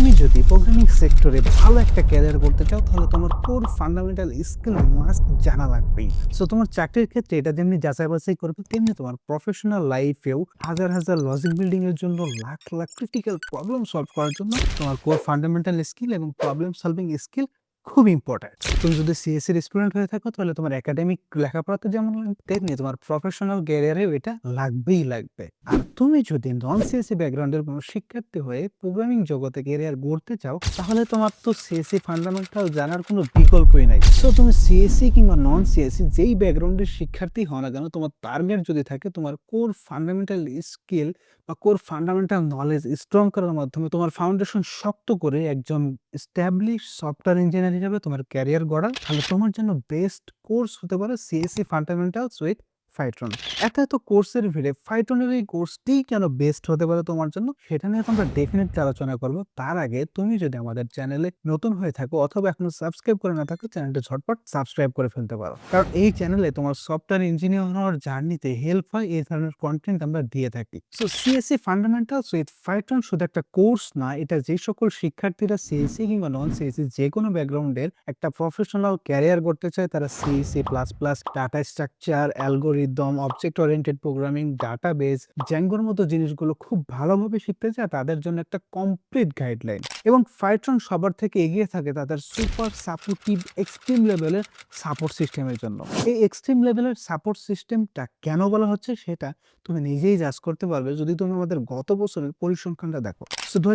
তুমি যদি প্রোগ্রামিং সেক্টরে ভালো একটা ক্যারিয়ার করতে চাও, তাহলে তোমার কোর ফান্ডামেন্টাল স্কিল মাস্ট জানা লাগবেই। সো তোমার চাকরির ক্ষেত্রে এটা যেমনি যাচাই বাছাই করবে, তেমনি তোমার প্রফেশনাল লাইফেও হাজার হাজার লজিক বিল্ডিং এর জন্য, lakh lakh critical problem solve করার জন্য তোমার কোর ফান্ডামেন্টাল স্কিল এবং প্রবলেম সলভিং স্কিল খুব ইম্পর্ট্যান্ট তুমি যদি সিএসসির স্টুডেন্ট হয়ে থাকো, তাহলে তোমার একাডেমিক লেখাপড়াতে যেমন তেমনি তোমার প্রফেশনাল ক্যারিয়ারেও এটা লাগবেই লাগবে। আর তুমি যদি নন সিএসসি ব্যাকগ্রাউন্ডের কোনো শিক্ষার্থী হয়ে প্রোগ্রামিং জগতে ক্যারিয়ার গড়তে চাও, তাহলে তোমার তো সিএসসি ফান্ডামেন্টাল জানার কোনো বিকল্পই নাই। তো তুমি সিএসসি কিংবা নন সিএসসি যেই ব্যাকগ্রাউন্ডের শিক্ষার্থী হও না কেন, তোমার টার্গেট যদি থাকে, তোমার কোর ফান্ডামেন্টাল স্কিল বা কোর ফান্ডামেন্টাল নলেজ স্ট্রং করার মাধ্যমে তোমার ফাউন্ডেশন শক্ত করে একজন স্ট্যাবলিশ সফটওয়্যার ইঞ্জিনিয়ার হিসেবে তোমার ক্যারিয়ার গড়া। তাহলে তোমার জন্য বেস্ট কোর্স হতে পারে সিএসসি ফান্ডামেন্টালস উইথ ফাইট্রন। এত এত কোর্সের ভিড়ে ফাইটনের এই কোর্সটি কেন বেস্ট হতে পারে তোমার জন্য? সেটা নিয়ে তো আমরা ডেফিনেটলি আলোচনা করব। তার আগে তুমি যদি আমাদের চ্যানেলে নতুন হয়ে থাকো অথবা এখনও সাবস্ক্রাইব করে না থাকো চ্যানেলটা ঝটপট সাবস্ক্রাইব করে ফেলতে পারো। কারণ এই চ্যানেলে তোমার সফটওয়্যার ইঞ্জিনিয়ার হওয়ার জার্নিতে হেল্প হয়, এই ধরনের কন্টেন্ট আমরা দিয়ে থাকি। So CSC fundamentals with Phitron শুধু একটা কোর্স না, এটা যে সকল শিক্ষার্থীরা সিএসসি কিংবা নন সিএসসি যে কোনো ব্যাকগ্রাউন্ডের একটা প্রফেশনাল ক্যারিয়ার করতে চায়, তারা CSC plus plus data structure algorithm object oriented programming database জ্যাঙ্গোর মতো জিনিসগুলো খুব ভালোভাবে শিখতে চায়, তাদের জন্য একটা কমপ্লিট গাইডলাইন এবং ফাইট্রন সবার থেকে এগিয়ে থাকে তাদের সুপার সাপোর্টিভ এক্সট্রিম লেভেলের সাপোর্ট সিস্টেমের জন্য। এই এক্সট্রিম লেভেলের সাপোর্ট সিস্টেমটা কেন বলা হচ্ছে সেটা তুমি নিজেই জাজ করতে পারবে যদি তুমি আমাদের গত বছরের পরিসংখ্যানটা দেখো। তো দু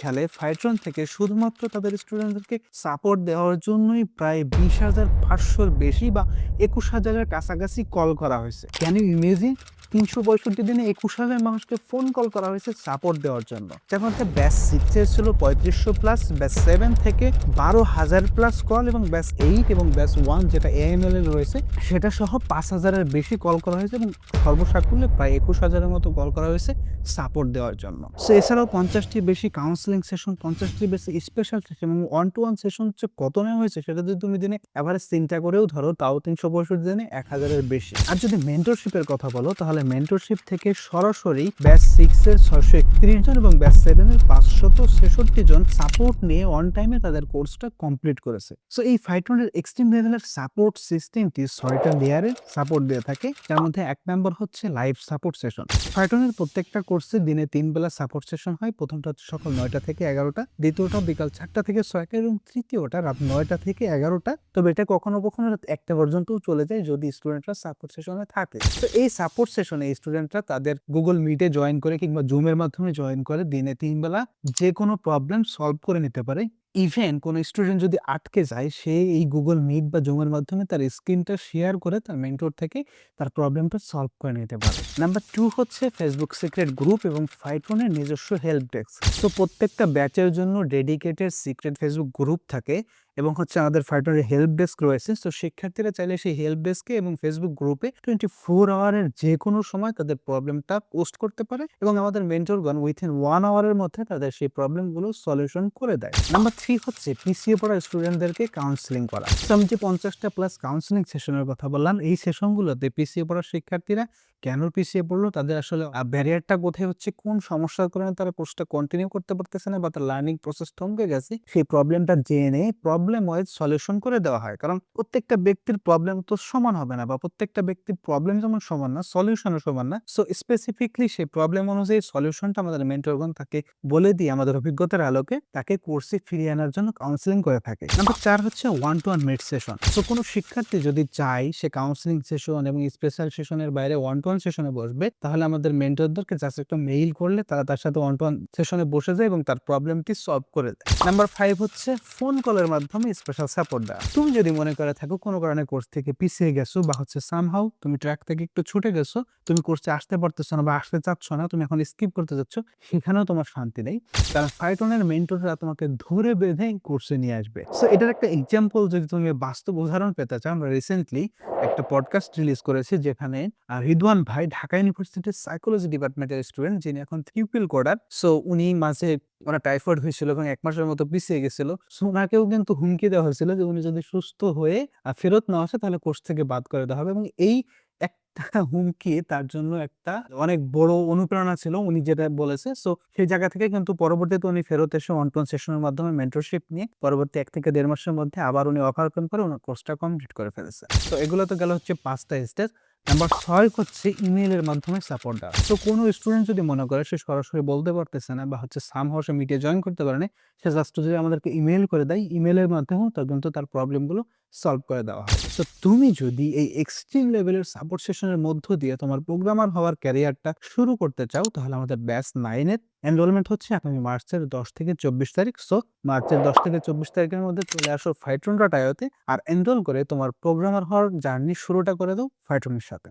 সালে ফাইট্রন থেকে শুধুমাত্র তাদের স্টুডেন্টদেরকে সাপোর্ট দেওয়ার জন্যই প্রায় বিশ হাজার পাঁচশোর বেশি বা একুশ হাজারের কাছাকাছি কল করা হয়েছে। ক্যান ইউ ইমেজিন তিনশো পঁয়ষট্টি দিনে একুশ হাজার মানুষকে ফোন কল করা হয়েছে সাপোর্ট দেওয়ার জন্য। যার মধ্যে ব্যাস সিক্সের ছিল পঁয়ত্রিশশো প্লাস ব্যাস সেভেন থেকে বারো হাজার প্লাস কল এবং ব্যাস এইট এবং ব্যাস ওয়ান যেটা এএমএল এ রয়েছে, সেটা সহ পাঁচ হাজারের বেশি কল করা হয়েছে এবং সর্বসাকুল্যে প্রায় একুশ হাজারের মতো কল করা হয়েছে সাপোর্ট দেওয়ার জন্য। সো এছাড়াও পঞ্চাশটি বেশি কাউন্সিলিং সেশন পঞ্চাশটি বেশি স্পেশাল সেশন এবং ওয়ান টু ওয়ান সেশন হচ্ছে কত নেওয়া হয়েছে, সেটা যদি তুমি দিনে এভারেজ চিন্তা করেও ধরো, তাও তিনশো পঁয়ষট্টি দিনে এক হাজারের বেশি। আর যদি মেন্টরশিপের কথা বলো, তাহলে মেন্টরশিপ থেকে সরাসরি ব্যাচ সিক্স এর ছয়শো একত্রিশ জন এবং ব্যাচ সেভেন এর পাঁচশত ছেষট্টি জন সাপোর্ট নিয়ে অন টাইমে তাদের কোর্সটা কমপ্লিট করেছে। সো এই ফাইটনের এক্সট্রিম লেভেলের সাপোর্ট সিস্টেমটি ছয়টা লেয়ারে সাপোর্ট দিয়ে থাকে। যার মধ্যে এক নম্বর হচ্ছে লাইভ সাপোর্ট সেশন ফাইটনের প্রত্যেকটা কোর্সে দিনে তিন বেলা সাপোর্ট সেশন হয়। প্রথমটা হচ্ছে সকাল নয়টা থেকে এগারোটা, দ্বিতীয়টা বিকাল চারটা থেকে ছয়টা এবং তৃতীয়টা রাত নয়টা থেকে এগারোটা। তবে এটা কখনো কখনো রাত একটা পর্যন্তও চলে যায়। যদি স্টুডেন্টরা সাপোর্ট সেশনে থাকে। তো এই সাপোর্ট সেশনে স্টুডেন্টরা তাদের গুগল মিটে জয়েন করে কিংবা জুমের মাধ্যমে জয়েন করে দিনে তিন বেলা যে কোনো প্রবলেম সলভ করে নিতে পারে। ইভেন কোনো স্টুডেন্ট যদি আটকে যায়, সে এই গুগল মিট বা জুমের মাধ্যমে তার স্ক্রিনটা শেয়ার করে তার মেন্টর থেকে তার প্রবলেমটা সলভ করে নিতে পারে। নাম্বার টু হচ্ছে ফেসবুক সিক্রেট গ্রুপ এবং ফাইটনের নিজস্ব হেল্প ডেস্ক সো প্রত্যেকটা ব্যাচের জন্য ডেডিকেটেড সিক্রেট ফেসবুক গ্রুপ থাকে। এবং হচ্ছে আমাদের ফাইটনের হেল্প ডেস্ক রয়েছে। তো শিক্ষার্থীরা চাইলে সেই হেল্প ডেস্কে এবং ফেসবুক গ্রুপে টোয়েন্টি ফোর আওয়ারের যে কোনো সময় তাদের প্রবলেমটা পোস্ট করতে পারে এবং আমাদের মেন্টরগণ উইথিন ওয়ান আওয়ারের মধ্যে তাদের সেই প্রবলেমগুলো সলিউশন করে দেয়। নাম্বার থ্রি হচ্ছে পিছিয়ে পড়া স্টুডেন্টদেরকে কাউন্সিলিং করা। আমি যে পঞ্চাশটা প্লাস কাউন্সিলিং সেশনের কথা বললাম, এই সেশনগুলোতে পিছিয়ে পড়া শিক্ষার্থীরা কেন পিছিয়ে পড়ল, তাদের আসলে ব্যারিয়ারটা কোথায় হচ্ছে, কোন সমস্যার কারণে তারা কোর্সটা কন্টিনিউ করতে পারতেছে না বা তার লার্নিং প্রসেস থমকে গেছে, সেই প্রবলেমটা জেনে প্রবলেম ওয়াইজ সলিউশন করে দেওয়া হয়। কারণ প্রত্যেকটা ব্যক্তির প্রবলেম তো সমান হবে না বা প্রত্যেকটা ব্যক্তির প্রবলেম যেমন সমান না সলিউশনও সমান না। সো স্পেসিফিকলি সেই প্রবলেম অনুযায়ী সলিউশনটা আমাদের মেন্টরগণ তাকে বলে দিয়ে আমাদের অভিজ্ঞতার আলোকে তাকে কোর্সে ফিরিয়ে আনার জন্য কাউন্সিলিং করে থাকে। নাম্বার চার হচ্ছে one to one mid session so কোনো শিক্ষার্থী যদি চায় সে কাউন্সিলিং সেশন এবং স্পেশাল সেশনের বাইরে ওয়ান টু ওয়ান সেশনে বসবে, তাহলে আমাদের মেন্টরদেরকে জাস্ট একটা মেইল করলে তারা তার সাথে ওয়ান টু ওয়ান সেশনে বসে যায় এবং তার প্রবলেমটি সলভ করে দেয়। নাম্বার ফাইভ হচ্ছে ফোন কলের মাধ্যমে স্পেশাল সাপোর্ট দেওয়া তুমি যদি মনে করে থাকো কোনো কারণে কোর্স থেকে পিছিয়ে গেছো বা হচ্ছে সামহাউ তুমি ট্র্যাক থেকে একটু ছুটে গেছো, তুমি কোর্সে আসতে পারতেছো না বা আসতে চাচ্ছ না, তুমি এখন স্কিপ করতে যাচ্ছ, সেখানেও তোমার শান্তি নেই। কারণ ফাইটনের মেন্টররা তোমাকে ধরে বেঁধে কোর্সে নিয়ে আসবে। সো এটার একটা এক্সাম্পল যদি তুমি বাস্তব উদাহরণ পেতে চাও, আমরা রিসেন্টলি একটা পডকাস্ট রিলিজ করেছি যেখানে রিদওয়ান ভাই ঢাকা ইউনিভার্সিটির সাইকোলজি ডিপার্টমেন্টের স্টুডেন্ট যিনি এখন থিউপিল কোডার সো উনি মাঝে ওনার টাইফয়েড হয়েছিল এবং এক মাসের মতো পিছিয়ে গেছিল। সো ওনাকেও কিন্তু হুমকি দেওয়া হয়েছিল যে উনি যদি সুস্থ হয়ে ফেরত না আসে তাহলে কোর্স থেকে বাদ করে দেওয়া হবে। এবং এই একটা হুমকি তার জন্য একটা অনেক বড় অনুপ্রেরণা ছিল, উনি যেটা বলেছে। সো সেই জায়গা থেকে কিন্তু পরবর্তীতে উনি ফেরত এসে ওয়ান টু সেশনের মাধ্যমে মেন্টরশিপ নিয়ে পরবর্তী এক থেকে দেড় মাসের মধ্যে আবার উনি ওভারকাম করে ওনার কোর্সটা কমপ্লিট করে ফেলেছে। তো এগুলো তো গেল হচ্ছে পাঁচটা স্টেজ নাম্বার ছয় হচ্ছে ইমেলের মাধ্যমে সাপোর্ট দেওয়া। তো কোনো স্টুডেন্ট যদি মনে করে সে সরাসরি বলতে পারতেছে না বা হচ্ছে সাম হাউসে মিডিয়া জয়েন করতে পারে না সে জাস্ট যদি আমাদেরকে ইমেল করে দেয় ইমেলের মাধ্যমেও কিন্তু তার প্রবলেমগুলো সলভ করে দেওয়া হয়। তো তুমি যদি এই এক্সট্রিম লেভেলের সাপোর্ট সেশনের মধ্য দিয়ে তোমার প্রোগ্রামার হওয়ার ক্যারিয়ারটা শুরু করতে চাও, তাহলে আমাদের ব্যাচ নাইনের এনরোলমেন্ট হচ্ছে আগামী মার্চের দশ থেকে চব্বিশ তারিখ। সো মার্চের দশ থেকে চব্বিশ তারিখের মধ্যে চলে আসো ফাইট্রনটা টায়োতে আর এনরোল করে তোমার প্রোগ্রামার হওয়ার জার্নি শুরুটা করে দাও ফাইট্রনের সাথে।